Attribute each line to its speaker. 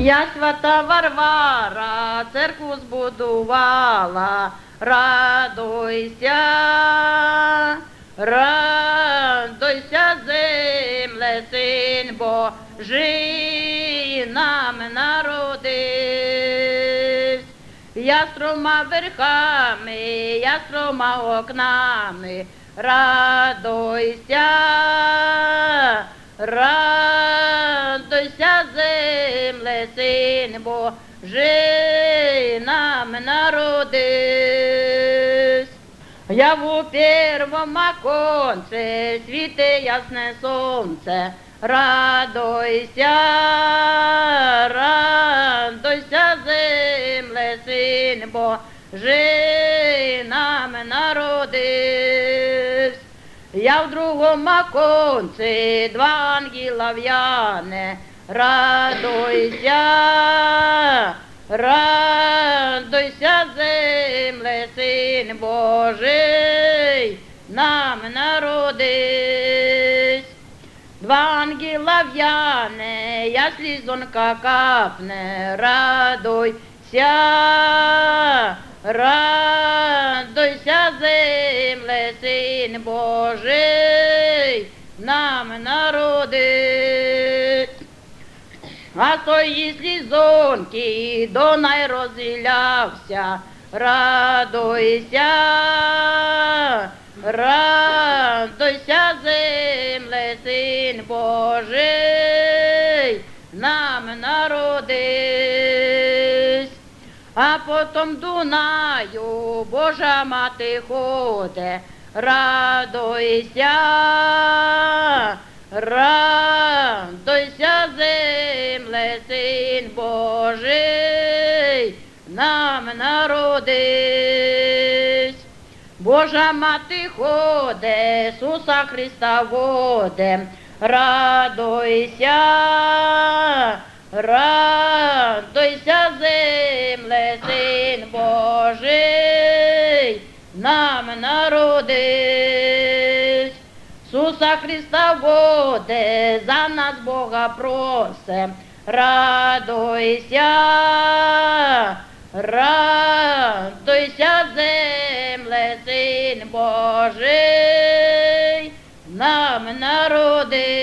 Speaker 1: Я свята Варвара, церкву збудувала, радуйся, радуйся, земле, син Божий нам народився. Я строма верхами, я строма окнами, радуйся, радуйся, земле, син Божий нам народився. Я в первом оконце, світе ясне сонце, радуйся, радуйся, земле, син Божий нам народився. Я в другом оконці два ангела в'яне, радуйся, радуйся, земле, син Божий, нам народись. Два ангела в'яне, я слізонка капне, радуйся, радуйся, земле, син Божий, нам народить. А тої слізонки Донай розілявся, радуйся, радуйся, земле, син Божий, нам народись. А потом Дунаю, Божа мати ходе, радуйся, радуйся, син Божий, нам народись. Божа мати ходе, Ісуса Христа воде, радуйся, радуйся, земле, син Божий, нам народись. Ісуса Христа воде, за нас Бога просе, радуйся, радуйся, земле, син Божий, нам народись.